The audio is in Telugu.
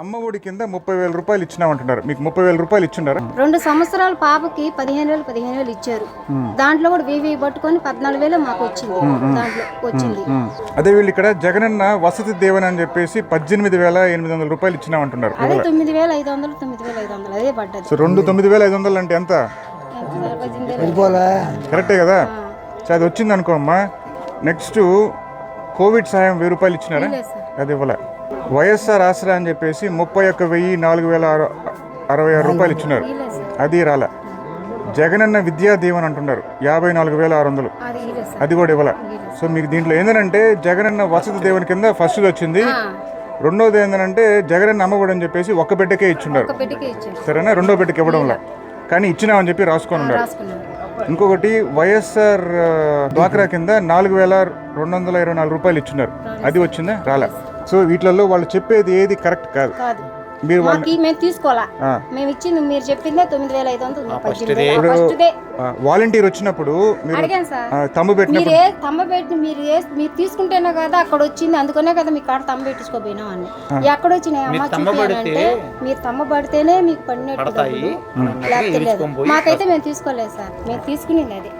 అమ్మ ఒడి కింద ముప్పై వేల రూపాయలు ఇచ్చినామంటున్నారు. మీకు ముప్పై వేల రూపాయలు ఇచ్చిండారా? రెండు సంవత్సరాల పాపకి పదిహేను వేలు పదిహేను వేలు ఇచ్చారు. దాంట్లో కూడా వెయ్యి పట్టుకొని పద్నాలుగు వేలు మాకు వచ్చింది. దాంట్లో వచ్చింది. అదే వీళ్ళు ఇక్కడ జగనన్న వసతి దేవన్ అని చెప్పేసి పద్దెనిమిది వేల ఎనిమిది వందల రూపాయలు ఇచ్చినామంటున్నారు. అదే తొమ్మిది వేల ఐదు వందలు తొమ్మిది వేల ఐదు వందలు అదే పడ్డది. సో రెండు తొమ్మిది వేల ఐదు వందలు అంటే ఎంత. కరెక్టే కదా? సో అది వచ్చింది అనుకో అమ్మా నెక్స్ట్ కోవిడ్ సాయం వెయ్యి రూపాయలు ఇచ్చినారా? అది ఇవ్వలే. వైఎస్ఆర్ ఆసరా అని చెప్పేసి ముప్పై ఒక్క వెయ్యి నాలుగు వేల అర- అరవై ఆరు రూపాయలు ఇచ్చినారు. అది రాలే. జగనన్న విద్యా దీవెన అంటున్నారు. యాభై నాలుగు వేల ఆరు వందలు. అది కూడా ఇవ్వలే. సో మీకు దీంట్లో ఏంటంటే జగనన్న వసతి దేవుని కింద ఫస్ట్ వచ్చింది. రెండోది ఏంటంటే జగనన్న అమ్మఒడి అని చెప్పేసి ఒక్క బిడ్డకే ఇచ్చున్నారు. సరేనా? రెండో బిడ్డకి ఇవ్వడంలా. కానీ ఇచ్చినామని చెప్పి రాసుకొని ఉన్నారు ఇంకొకటి వైఎస్ఆర్ డ్వాక్రా కింద నాలుగు వేల రెండు వందల ఇరవై నాలుగు రూపాయలు ఇచ్చినారు. అది వచ్చిందా? రాలే. సో వీటిలలో వాళ్ళు చెప్పేది ఏది కరెక్ట్ కాదు. మీరు మాకు మేము తీసుకోవాలా? మేము ఇచ్చింది మీరు చెప్పిందే తొమ్మిది వేల ఐదు వందలు మాకు పద్దెనిమిది వాలంటీర్ వచ్చినప్పుడు మీరు అడిగాను సార్. తమ్ము పెట్టినప్పుడు మీరు ఏ తమ్మ పెట్టి మీరు ఏ మీరు తీసుకుంటేనే కదా అక్కడ వచ్చింది. అందుకనే కదా మీ కాడ తమ్మ పెట్టించుకోపోయినాం అని. ఎక్కడ వచ్చినాయి అమ్మ చూపించాలంటే మీరు తమ్మ పడితేనే మీకు పడినట్టు. లేకపోతే లేదు మాకైతే మేము తీసుకోలేదు సార్. మేము తీసుకునేది అది.